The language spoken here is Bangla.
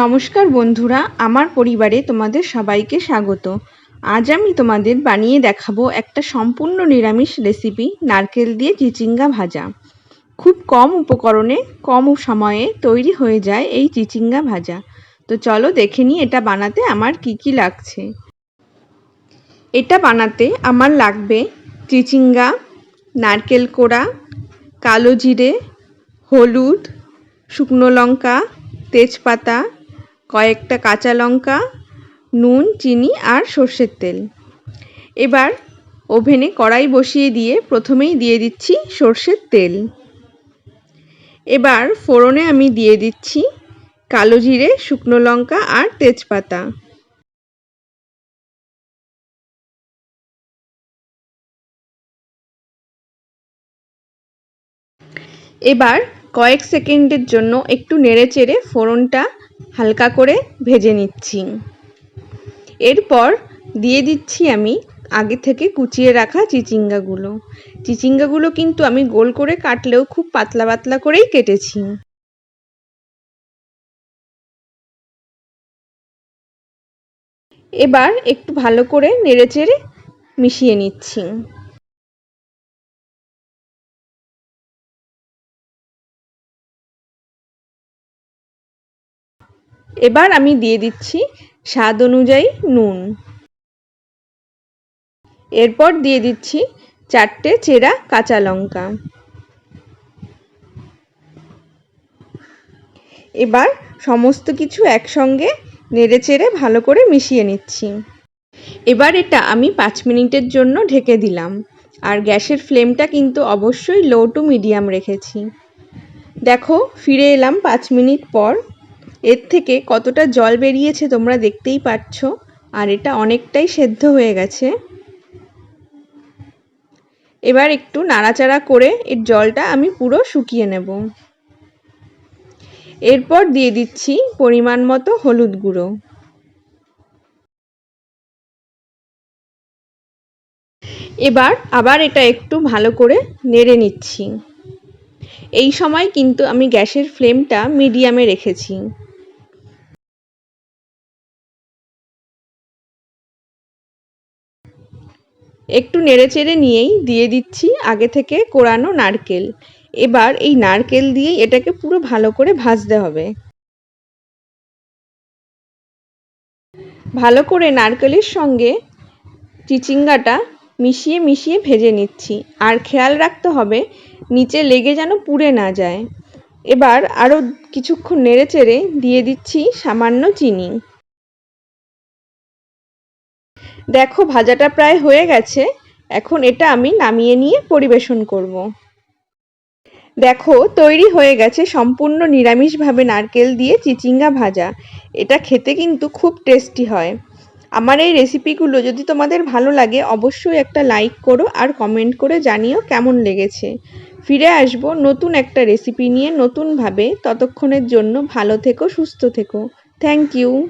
নমস্কার বন্ধুরা, আমার পরিবারে তোমাদের সবাইকে স্বাগত। আজ আমি তোমাদের বানিয়ে দেখাবো একটা সম্পূর্ণ নিরামিষ রেসিপি নারকেল দিয়ে চিচিঙ্গা ভাজা। খুব কম উপকরণে, কম সময়ে তৈরি হয়ে যায় এই চিচিঙ্গা ভাজা। তো চলো দেখে নিই এটা বানাতে আমার কি কি লাগছে। এটা বানাতে আমার লাগবে চিচিঙ্গা, নারকেল কোড়া, কালো জিরে, হলুদ, শুকনো লঙ্কা, তেজপাতা কয়েকটা কাঁচা লঙ্কা, নুন, চিনি আর সর্ষের তেল। এবার ওভেনে কড়াই বসিয়ে দিয়ে প্রথমেই দিয়ে দিচ্ছি সর্ষের তেল। এবার ফোড়নে আমি দিয়ে দিচ্ছি কালো জিরে, শুকনো লঙ্কা আর তেজপাতা। এবার কয়েক সেকেন্ডের জন্য একটু নেড়ে চেড়ে ফোড়নটা হালকা করে ভেজে নিচ্ছি। এরপর দিয়ে দিচ্ছি আমি আগে থেকে কুচিয়ে রাখা চিচিঙ্গাগুলো। চিচিঙ্গাগুলো কিন্তু আমি গোল করে কাটলেও খুব পাতলা পাতলা করেই কেটেছি। এবার একটু ভালো করে নেড়েচেড়ে মিশিয়ে নিচ্ছি। এবার আমি দিয়ে দিচ্ছি স্বাদ অনুযায়ী নুন। এরপর দিয়ে দিচ্ছি চারটে চেরা কাঁচা লঙ্কা। এবার সমস্ত কিছু একসঙ্গে নেড়ে চেড়ে ভালো করে মিশিয়ে নিচ্ছি। এবার এটা আমি পাঁচ মিনিটের জন্য ঢেকে দিলাম। আর গ্যাসের ফ্লেমটা কিন্তু অবশ্যই লো টু মিডিয়াম রেখেছি। দেখো, ফিরে এলাম পাঁচ মিনিট পর। এর থেকে কতটা জল বেরিয়েছে তোমরা দেখতেই পাচ্ছ, আর এটা অনেকটাই সেদ্ধ হয়ে গেছে। এবার একটু নাড়াচাড়া করে এর জলটা আমি পুরো শুকিয়ে নেব। এরপর দিয়ে দিচ্ছি পরিমাণ মতো হলুদ গুঁড়ো। এবার আবার এটা একটু ভালো করে নেড়ে নিচ্ছি। এই সময় কিন্তু আমি গ্যাসের ফ্লেমটা মিডিয়ামে রেখেছি। একটু নেড়েচেড়ে নিয়েই দিয়ে দিচ্ছি আগে থেকে কোরানো নারকেল। এবার এই নারকেল দিয়েই এটাকে পুরো ভালো করে ভাজতে হবে। ভালো করে নারকেলের সঙ্গে চিচিঙ্গাটা মিশিয়ে মিশিয়ে ভেজে নিচ্ছি। আর খেয়াল রাখতে হবে, নিচে লেগে যেন পুড়ে না যায়। এবার আরও কিছুক্ষণ নেড়ে চেড়ে দিয়ে দিচ্ছি সামান্য চিনি। দেখো, ভাজাটা প্রায় হয়ে গেছে। এখন এটা আমি নামিয়ে নিয়ে পরিবেশন করব। দেখো, তৈরি হয়ে গেছে সম্পূর্ণ নিরামিষভাবে নারকেল দিয়ে চিচিঙ্গা ভাজা। এটা খেতে কিন্তু খুব টেস্টি হয়। আমার এই রেসিপিগুলো যদি তোমাদের ভালো লাগে, অবশ্যই একটা লাইক করো আর কমেন্ট করে জানিও কেমন লেগেছে। ফিরে আসব নতুন একটা রেসিপি নিয়ে নতুনভাবে। ততক্ষণের জন্য ভালো থেকো, সুস্থ থেকো। Thank you.